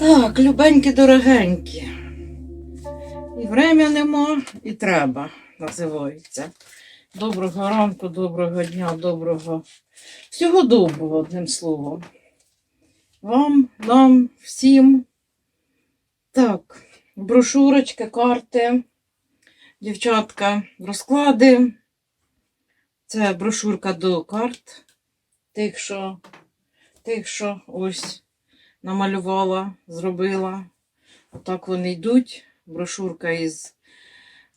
Так, любенькі, дорогенькі. І врем'я нема, і треба, називається. Доброго ранку, доброго дня, доброго. Всього доброго, одним словом. Вам, нам, всім. Так, брошурочки, карти, дівчатка, розклади. Це брошурка до карт. Тих, що, тих, що ось намалювала, зробила. Отак вони йдуть. Брошурка із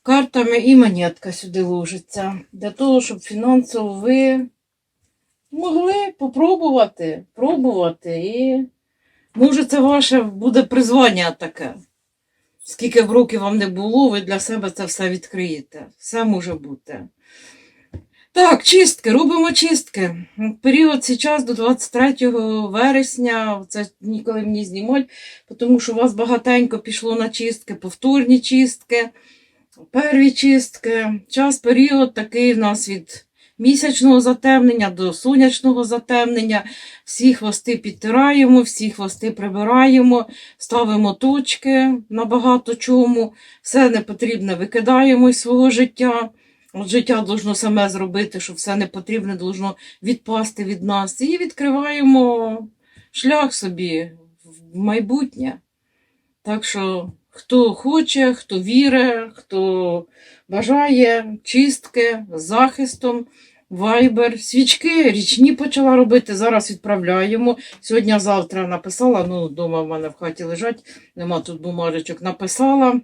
картами і монетка сюди ложиться. Для того, щоб фінансово ви могли попробувати, пробувати. І може це ваше буде призвання таке. Скільки б років вам не було, ви для себе це все відкриєте. Все може бути. Так, чистки, робимо чистки. Період зараз до 23 вересня, це ніколи мені знімуть, тому що у вас багатенько пішло на чистки, повторні чистки, перві чистки. Час, період такий в нас від місячного затемнення до сонячного затемнення. Всі хвости підтираємо, всі хвости прибираємо, ставимо точки на багато чому, все непотрібне викидаємо із свого життя. От життя должно саме зробити, що все непотрібне должно відпасти від нас. І відкриваємо шлях собі в майбутнє. Так що, хто хоче, хто вірить, хто бажає чистки захистом, вайбер, свічки річні почала робити. Зараз відправляємо. Сьогодні-завтра написала, ну, вдома в мене в хаті лежать, нема тут бумажечок, написала.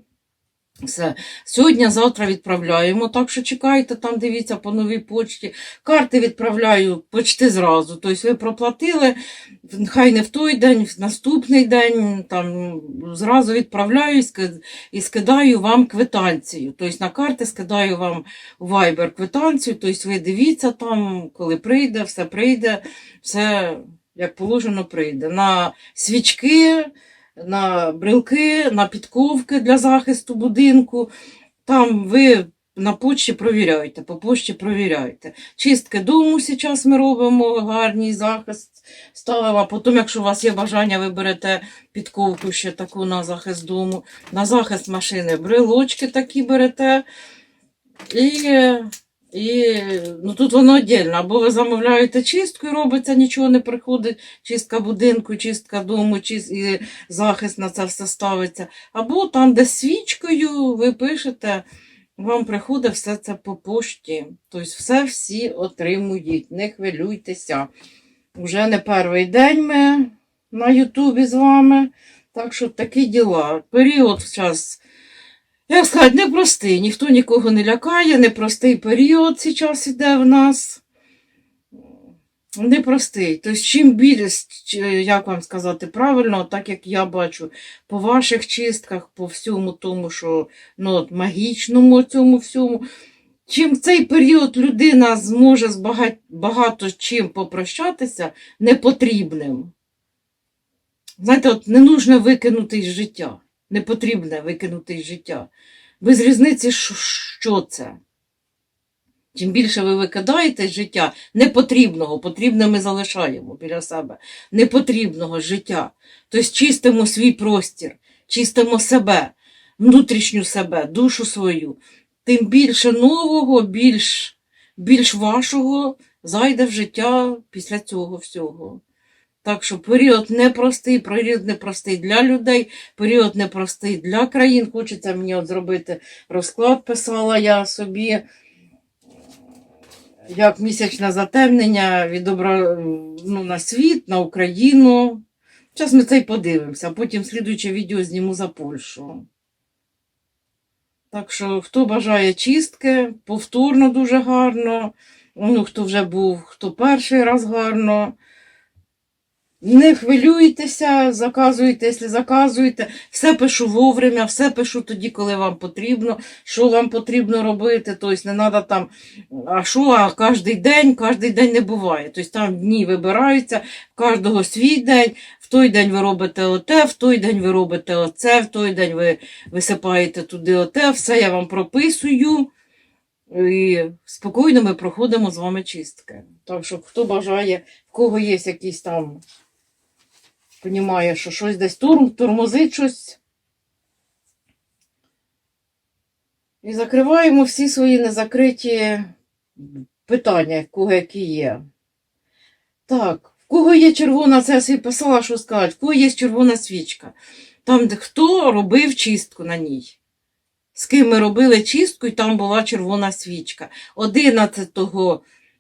Все. Сьогодні, завтра відправляємо, так що чекайте, там дивіться по новій почті. Карти відправляю почти зразу. Тобто ви проплатили, хай не в той день, в наступний день, там зразу відправляю і скидаю вам квитанцію. Тобто на карти скидаю вам Viber квитанцію, тобто ви дивіться там, коли прийде, все прийде, все як положено прийде. На свічки на брелки, на підковки для захисту будинку. Там ви на почті провіряйте, по почті провіряйте. Чистки дому зараз ми робимо, гарний захист ставимо. Потім, якщо у вас є бажання, ви берете підковку ще таку на захист дому, на захист машини брелочки такі берете. І, і ну, тут воно віддільно. Або ви замовляєте чистку і робиться, нічого не приходить. Чистка будинку, чистка дому, чист... і захист на це все ставиться. Або там, де свічкою ви пишете, вам приходить все це по пошті. Тобто все всі отримують, не хвилюйтеся. Уже не перший день ми на Ютубі з вами. Так що такі діла. Період зараз, як сказати, непростий. Ніхто нікого не лякає, непростий період зараз іде в нас. Непростий. Тобто, чим більше, як вам сказати правильно, так як я бачу, по ваших чистках, по всьому тому, що ну, от магічному цьому всьому. Чим цей період людина зможе з багать, багато чим попрощатися непотрібним. Знаєте, от не нужно викинути із життя. Не потрібне викинути із життя. Без різниці, що це. Чим більше ви викидаєте з життя непотрібного, потрібне ми залишаємо біля себе, непотрібного життя. Тобто чистимо свій простір, чистимо себе, внутрішню себе, душу свою. Тим більше нового, більш, більш вашого зайде в життя після цього всього. Так що період непростий, період непростий для людей, період непростий для країн. Хочеться мені от зробити розклад, писала я собі, як місячне затемнення відобра... ну, на світ, на Україну. Зараз ми це й подивимося, потім слідуюче відео зніму за Польщу. Так що, хто бажає чистки, повторно дуже гарно. Ну, хто вже був, хто перший раз гарно. Не хвилюйтеся, заказуйте, якщо заказуєте. Все пишу вовремя, все пишу тоді, коли вам потрібно, що вам потрібно робити. Тобто не треба там, а що, а кожен день, кожен день не буває. Тобто там дні вибираються, в кожного свій день. В той день ви робите оте, в той день ви робите оце, в той день ви висипаєте туди оте, все я вам прописую. І спокійно ми проходимо з вами чистки. Так що, хто бажає, в кого є якісь там понімає, що щось десь турм, тормозить щось. І закриваємо всі свої незакриті питання, в кого які є. Так, в кого є червона, це я собі писала, що сказати, в кого є червона свічка. Там, де хто робив чистку на ній. З ким ми робили чистку, і там була червона свічка.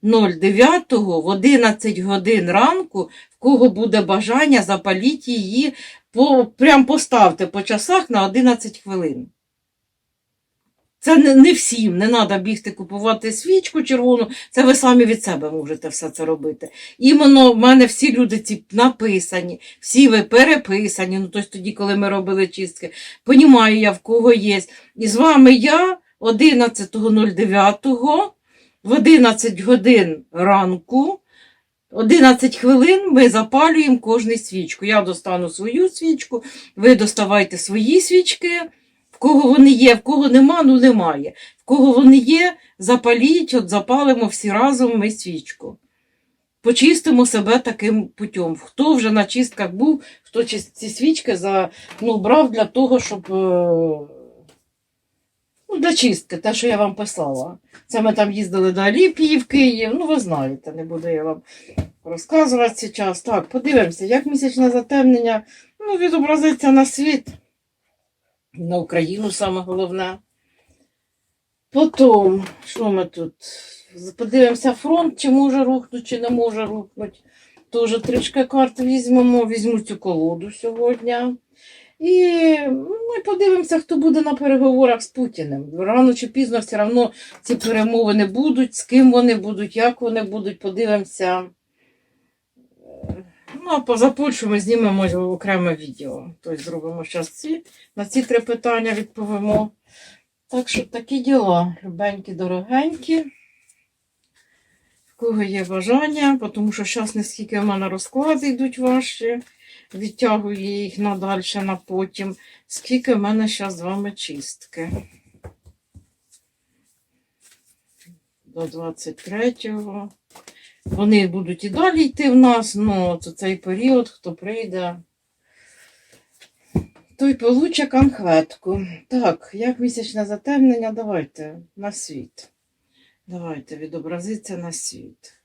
11.09 в 11 годин ранку, в кого буде бажання, запаліть її, по, прям поставте по часах на 11 хвилин. Це не, не всім, не треба бігти купувати свічку червону, це ви самі від себе можете все це робити. Іменно в мене всі люди ці написані, всі ви переписані, ну тобто тоді, коли ми робили чистки, понімаю я, в кого є. І з вами я 11.09 в 11 годин ранку, 11 хвилин ми запалюємо кожну свічку. Я достану свою свічку, ви доставайте свої свічки. В кого вони є, в кого нема, ну немає. В кого вони є, запаліть, от запалимо всі разом ми свічку. Почистимо себе таким путем. Хто вже на чистках був, хто ці свічки за, ну, брав для того, щоб. Ну, для чистки, те, що я вам писала. Це ми там їздили до Аліпії в Київ. Ну, ви знаєте, не буду я вам розказувати зараз. Так, подивимося, як місячне затемнення ну, відобразиться на світ на Україну саме головне. Потім, що ми тут? Подивимося фронт, чи може рухнути, чи не може рухнути. Теж трішки карт візьмемо, візьму цю колоду сьогодні. І і подивимося, хто буде на переговорах з Путіним. Рано чи пізно все одно ці перемовини будуть, з ким вони будуть, як вони будуть, подивимося. Ну, а поза Польщу ми знімемо окреме відео. Тобто зробимо зараз ці, на ці три питання відповімо. Так що такі діла, любенькі, дорогенькі. В кого є бажання, тому що зараз не скільки в мене розклади йдуть ваші, відтягую їх надальше на потім. Скільки в мене зараз з вами чистки. До 23-го. Вони будуть і далі йти в нас, це цей період, хто прийде, той получе конхветку. Так, як місячне затемнення, давайте на світ. Давайте відобразиться на світ.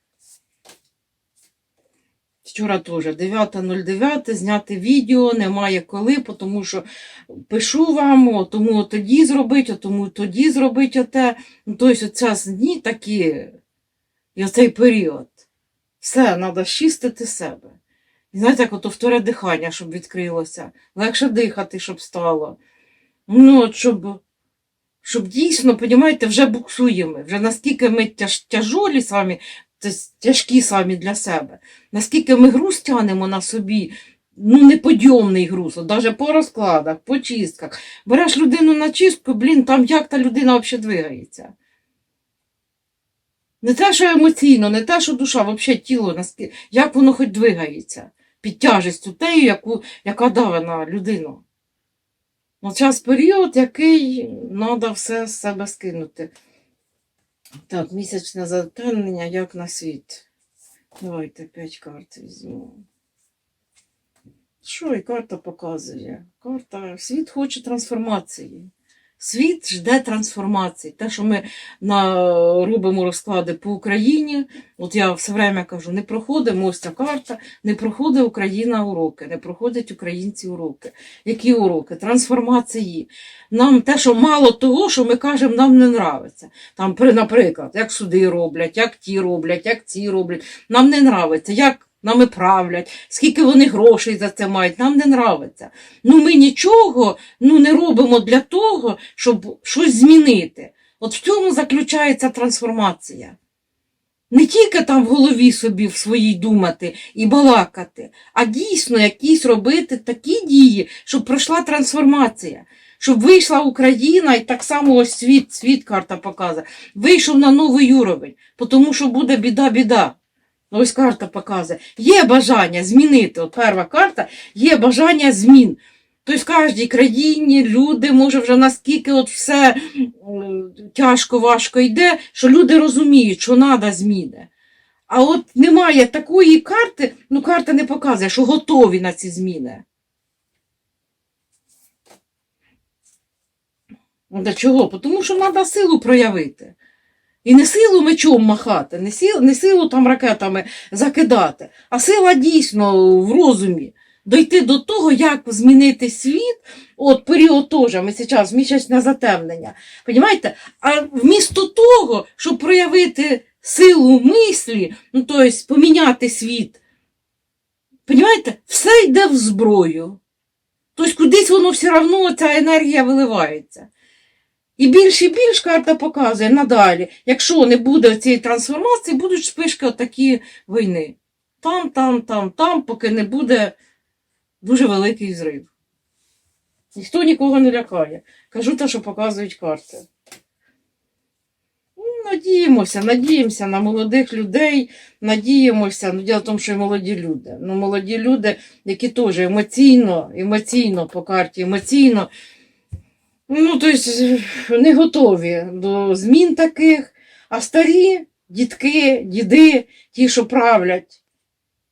Вчора теж 9.09 зняти відео, немає коли, тому що пишу вам, о, тому тоді зробить, о, тому тоді зробить оте. Ну, тобто, оце дні такі, і оцей період. Все, треба чистити себе. І знаєте, як ото вторе дихання, щоб відкрилося. Легше дихати, щоб стало. Ну, от щоб, щоб дійсно, понімаєте, вже буксуємо. Вже наскільки ми тяж, тяжолі самі, тобто тяжкі самі для себе, наскільки ми груз тянемо на собі, ну, неподйомний груз, навіть по розкладах, по чистках. Береш людину на чистку, блін, там як та людина взагалі двигається. Не те, що емоційно, не те, що душа, взагалі тіло, як воно хоч двигається під тяжестю тею, яку, яка дала на людину. Ну, час період, який треба все з себе скинути. Так, місячне затемнення, як на світ. Давайте п'ять карт візьмемо. Що і карта показує? Карта, світ хоче трансформації. Світ жде трансформації. Те, що ми на, робимо розклади по Україні, от я все время кажу, не проходимо ось ця карта, не проходить Україна уроки, не проходять українці уроки. Які уроки? Трансформації. Нам те, що мало того, що ми кажемо, нам не нравиться. Там, при- наприклад, як суди роблять, як ті роблять, як ці роблять. Нам не нравиться, як нами правлять, скільки вони грошей за це мають, нам не нравиться. Ну ми нічого ну, не робимо для того, щоб щось змінити. От в цьому заключається трансформація. Не тільки там в голові собі в своїй думати і балакати, а дійсно якісь робити такі дії, щоб пройшла трансформація, щоб вийшла Україна і так само ось світ, світ карта показує, вийшов на новий уровень, тому що буде біда-біда. Ось карта показує. Є бажання змінити. От перша карта є бажання змін. Тобто в кожній країні люди, може, вже наскільки от все тяжко, важко йде, що люди розуміють, що треба зміни. А от немає такої карти, ну карта не показує, що готові на ці зміни. Ну, Для чого? Тому що треба силу проявити. І не силу мечом махати, не силу, не силу там ракетами закидати, а сила дійсно в розумі. Дойти до того, як змінити світ, от період теж, ми зараз місячне затемнення. Понімаєте? А вмісто того, щоб проявити силу мислі, ну тобто поміняти світ, понімаєте, все йде в зброю. Тобто кудись воно все одно ця енергія виливається. І більш і більш карта показує надалі, якщо не буде цієї трансформації, будуть спишки отакі війни. Там, там, там, там, поки не буде дуже великий зрив. Ніхто нікого не лякає. Кажу те, що показують карти. Ну, Надіємося, надіємося на молодих людей, надіємося. Ну, діло в тому, що і молоді люди. Ну, молоді люди, які теж емоційно, емоційно по карті, емоційно. Ну, тобто, не готові до змін таких, а старі дітки, діди, ті, що правлять,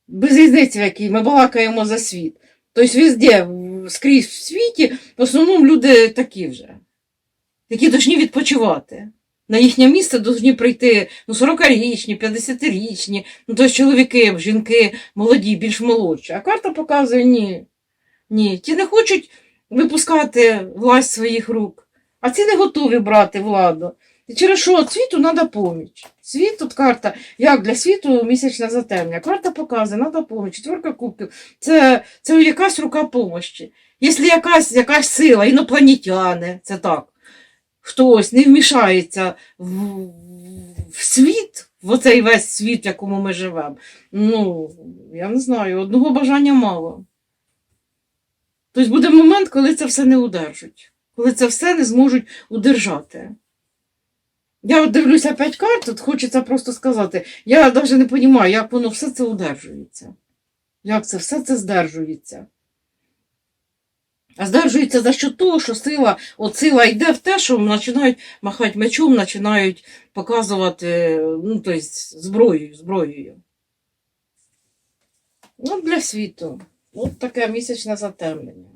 без різниці, в якій ми балакаємо за світ. Тобто, везде, скрізь в світі, в основному люди такі вже, які повинні відпочивати. На їхнє місце повинні прийти ну, 40-річні, 50-річні, ну, тобто чоловіки, жінки молоді, більш молодші. А карта показує ні. Ні, ті не хочуть випускати власть своїх рук, а ці не готові брати владу. І через що світу треба поміч. Світ тут карта, як для світу місячне затемнення. Карта показує, треба поміч. Четверка кубків це, це якась рука помощі. Якщо якась, якась сила, інопланетяни, це так, хтось не вмішається в, в світ, в оцей весь світ, в якому ми живемо. Ну, я не знаю, одного бажання мало. Тобто буде момент, коли це все не удержать, коли це все не зможуть удержати. Я от дивлюся п'ять карт, от хочеться просто сказати, я навіть не розумію, як воно все це удержується. Як це все це здержується. А здержується за що того, що сила, от сила йде в те, що починають махати мечом, починають показувати ну, тобто, зброєю, зброєю. Ну, для світу. От таке місячне затемнення.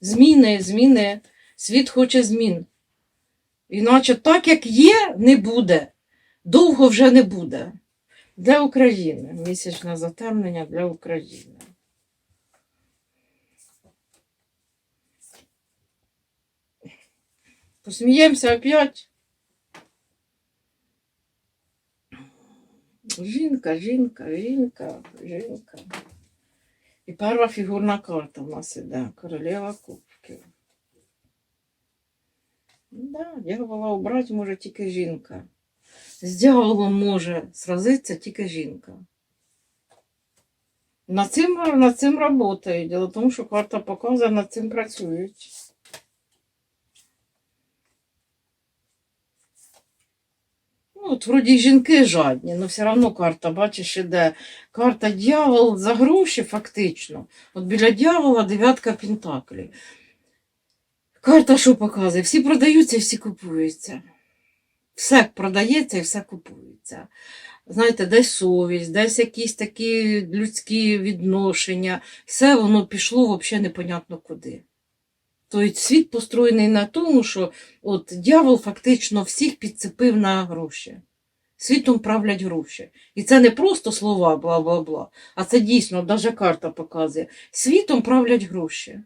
Зміни, зміни. Світ хоче змін. Іначе так, як є, не буде. Довго вже не буде. Для України. Місячне затемнення для України. Посміємося опять. Жінка, жінка, жінка, жінка. І перша фігурна карта в нас іде. Королева кубків. Да, дьявола обрати може тільки жінка. З дьяволом може сразитися тільки жінка. Над цим, над цим працюють. Діло в тому, що карта показує, над цим працюють. Ну, от вроді жінки жадні, але все одно карта, бачиш, іде. Карта дьявол за гроші, фактично. От біля дьявола дев'ятка пентаклів. Карта що показує? Всі продаються і всі купуються. Все продається і все купується. Знаєте, десь совість, десь якісь такі людські відношення. Все воно пішло взагалі непонятно куди. Тобто світ построєний на тому, що от дьявол фактично всіх підцепив на гроші. Світом правлять гроші. І це не просто слова бла-бла-бла, а це дійсно, навіть карта показує. Світом правлять гроші.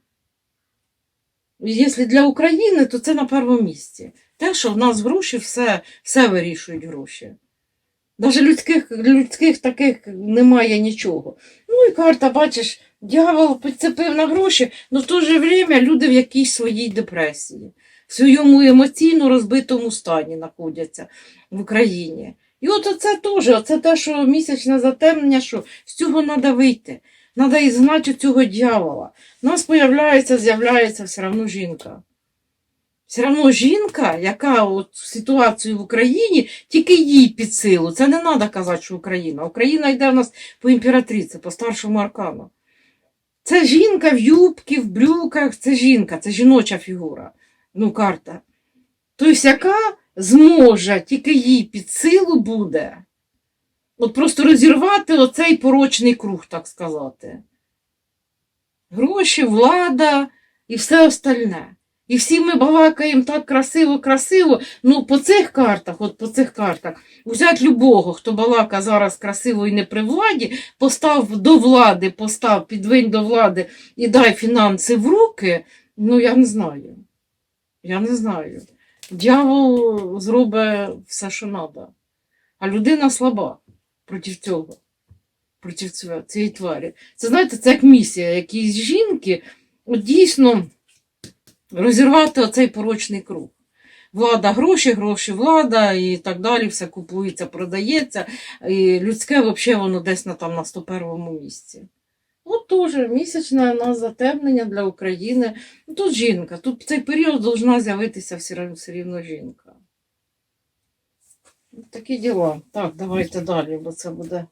Якщо для України, то це на першому місці. Те, що в нас гроші, все, все вирішують гроші. Навіть людських, людських таких немає нічого. Ну і карта, бачиш, дьявол підцепив на гроші, але в то же время люди в якійсь своїй депресії, в своєму емоційно розбитому стані знаходяться в Україні. І от оце теж, оце те, що місячне затемнення, що з цього треба вийти. Треба ізгнати цього дьявола. У нас появляється, з'являється все одно жінка. Все одно жінка, яка от ситуацію в Україні, тільки їй під силу. Це не треба казати, що Україна. Україна йде в нас по імператриці, по старшому аркану. Це жінка в юбці, в брюках, це жінка, це жіноча фігура. Ну, карта. Тобто, яка зможе, тільки їй під силу буде. От просто розірвати оцей порочний круг, так сказати. Гроші, влада і все остальне. І всі ми балакаємо так красиво, красиво. Ну, по цих картах, от по цих картах, взять любого, хто балака зараз красиво і не при владі, постав до влади, постав, підвинь до влади і дай фінанси в руки, ну я не знаю. Я не знаю. Дьявол зробить все, що треба. А людина слаба проти цього, проти цієї тварі. Це знаєте, це як місія якісь жінки, от дійсно розірвати оцей порочний круг. Влада, гроші, гроші, влада і так далі, все купується, продається. І людське взагалі воно десь на, там, на 101 місці. От теж місячне у нас затемнення для України. Ну, Тут жінка, тут в цей період повинна з'явитися все рівно, жінка. Такі діла. Так, давайте далі, бо це буде.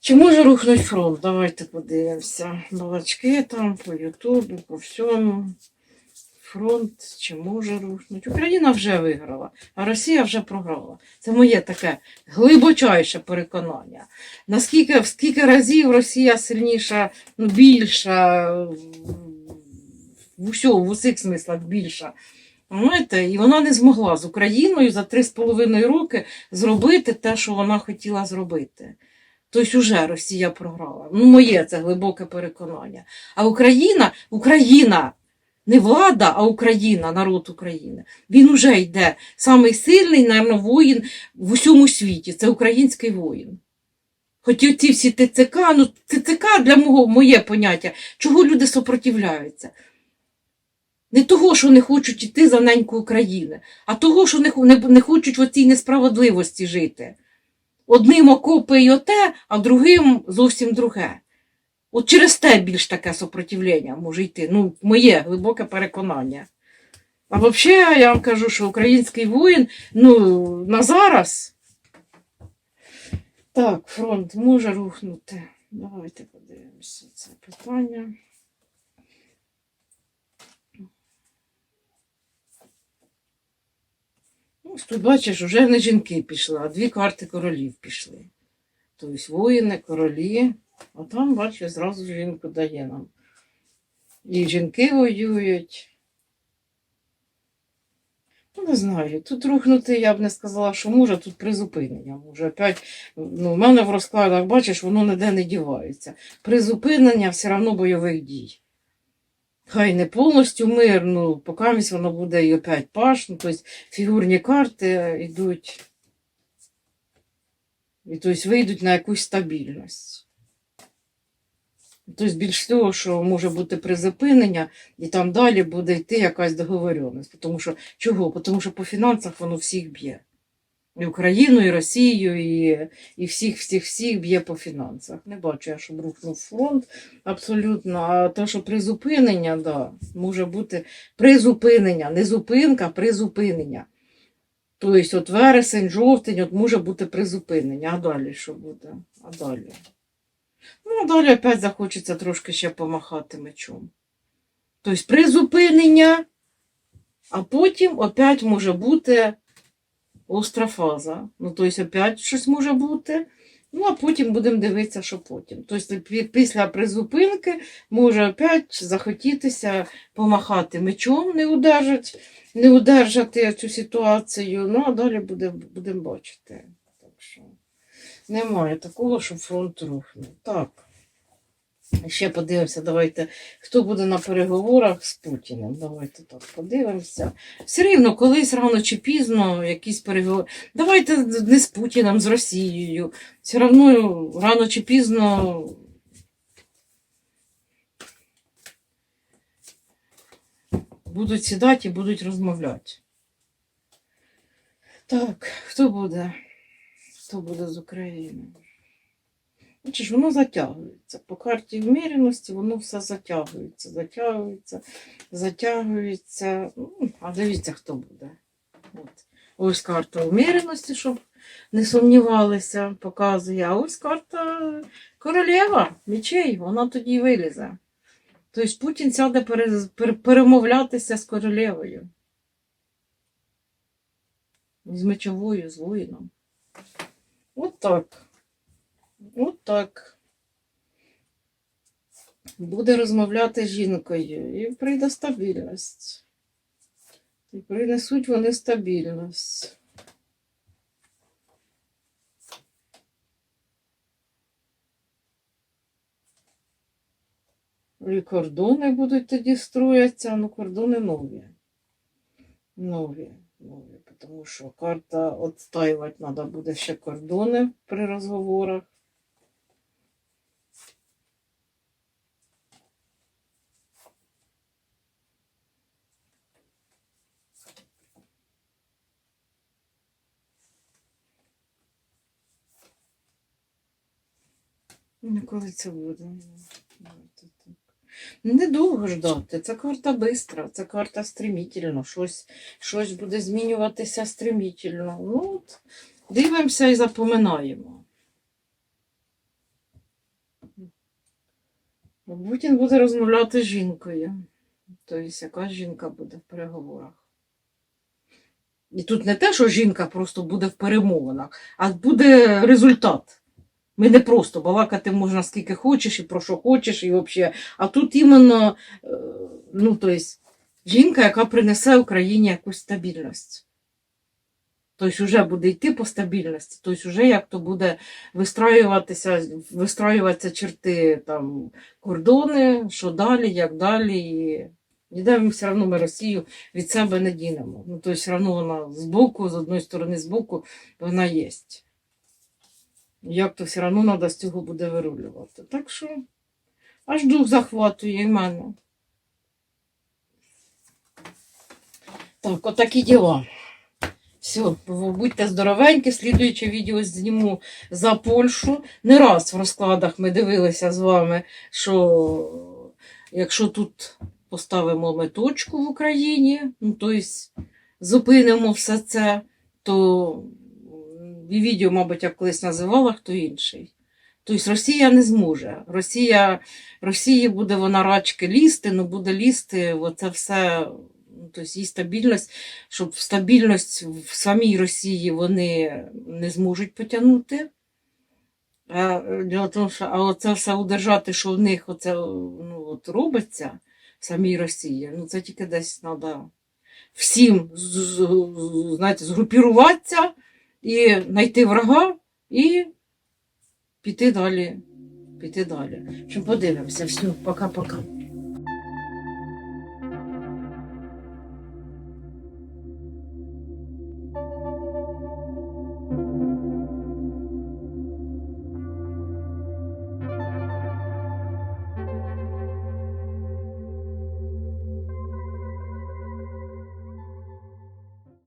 Чи може рухнути фронт? Давайте подивимося. Балачки там по Ютубі, по всьому. Фронт чи може рухнути? Україна вже виграла, а Росія вже програла. Це моє таке глибочайше переконання. Наскільки в скільки разів Росія сильніша, ну більша, в усьому, в усіх смислах більша. Знаєте, і вона не змогла з Україною за три з половиною роки зробити те, що вона хотіла зробити. Тобто вже Росія програла. Ну, моє це глибоке переконання. А Україна, Україна, не влада, а Україна, народ України. Він уже йде. Самий сильний, напевно, воїн в усьому світі. Це український воїн. Хоч ці всі ТЦК, ну ТЦК для мого, моє поняття, чого люди сопротивляються. Не того, що не хочуть йти за неньку України, а того, що не, не, не хочуть в цій несправедливості жити. Одним окопи і оте, а другим зовсім друге. От через те більш таке сопротивлення може йти. Ну, моє глибоке переконання. А взагалі, я вам кажу, що український воїн, ну, на зараз. Так, фронт може рухнути. Давайте подивимося це питання. Ну, ось тут бачиш, вже не жінки пішли, а дві карти королів пішли. Тобто воїни, королі, а там, бачиш, зразу жінку дає нам. І жінки воюють. Ну, не знаю, тут рухнути, я б не сказала, що може, тут призупинення. Може, опять, ну, в мене в розкладах, бачиш, воно ніде не дівається. Призупинення все одно бойових дій. Хай не повністю мир, ну, поки воно буде і опять паш, ну, тобто фігурні карти йдуть. І тобто вийдуть на якусь стабільність. Тобто більш того, що може бути призупинення, і там далі буде йти якась договоренність. Тому що, чого? Тому що по фінансах воно всіх б'є. І Україну, і Росію, і, і всіх, всіх, всіх б'є по фінансах. Не бачу я, щоб рухнув фронт абсолютно. А те, що призупинення, да, може бути призупинення, не зупинка, призупинення. Тобто, от вересень, жовтень, от може бути призупинення. А далі що буде? А далі? Ну, далі опять захочеться трошки ще помахати мечом. Тобто призупинення, а потім опять може бути остра фаза. Ну, тобто, опять щось може бути. Ну, а потім будемо дивитися, що потім. Тобто, після призупинки може опять захотітися помахати мечом, не удержать, не удержати цю ситуацію. Ну, а далі буде, будемо бачити. Немає такого, щоб фронт рухнув. Так. Ще подивимося, давайте, хто буде на переговорах з Путіним. Давайте так подивимося. Все рівно, колись рано чи пізно якісь переговори. Давайте не з Путіним, з Росією. Все одно рано чи пізно. Будуть сідати і будуть розмовляти. Так, хто буде? Хто буде з України? Бачиш, воно затягується. По карті вміреності воно все затягується, затягується, затягується. Ну, А дивіться, хто буде. От. Ось карта вміреності, щоб не сумнівалися, показує. А ось карта королева мечей, вона тоді вилізе. Тобто Путін сяде пере- пере- перемовлятися з королевою. З мечовою, з воїном. От так. Буде розмовляти з жінкою і прийде стабільність. І принесуть вони стабільність. І кордони будуть тоді строїтися, ну кордони нові. Нові, нові. Тому що карта відстаювати треба буде ще кордони при розговорах. Ну, коли це буде? Ну, так. Недовго ждати. Це карта бистра, це карта стремительно. Щось, щось буде змінюватися стремительно. Ну, от, дивимося і запоминаємо. Путін буде розмовляти з жінкою. Тобто, яка жінка буде в переговорах. І тут не те, що жінка просто буде в перемовинах, а буде результат. Ми не просто балакати можна скільки хочеш і про що хочеш, і взагалі. А тут іменно, е, ну, тобто, жінка, яка принесе Україні якусь стабільність. Тобто вже буде йти по стабільності, тобто вже як то буде вистраюватися, вистраюватися черти там, кордони, що далі, як далі. І ніде ми все одно ми Росію від себе не дінемо. Ну, тобто все одно вона збоку, з одної сторони збоку, вона є. Як то все одно треба з цього буде вирулювати. Так що аж дух захватує і мене. Так, отакі діла. Все, будьте здоровенькі, слідуюче відео зніму за Польщу. Не раз в розкладах ми дивилися з вами, що якщо тут поставимо ми точку в Україні, ну тобто зупинимо все це, то відео, мабуть, я колись називала хто інший. Тобто Росія не зможе. Росія, Росії буде вона рачки лізти, ну буде лізти оце все, ну, тобто її стабільність, щоб стабільність в самій Росії вони не зможуть потягнути. А, в тому, що, а оце все удержати, що в них оце ну, от робиться в самій Росії, ну це тільки десь треба всім знаєте, згрупіруватися і знайти врага і піти далі. Піти далі. Що подивимося. Все, пока-пока.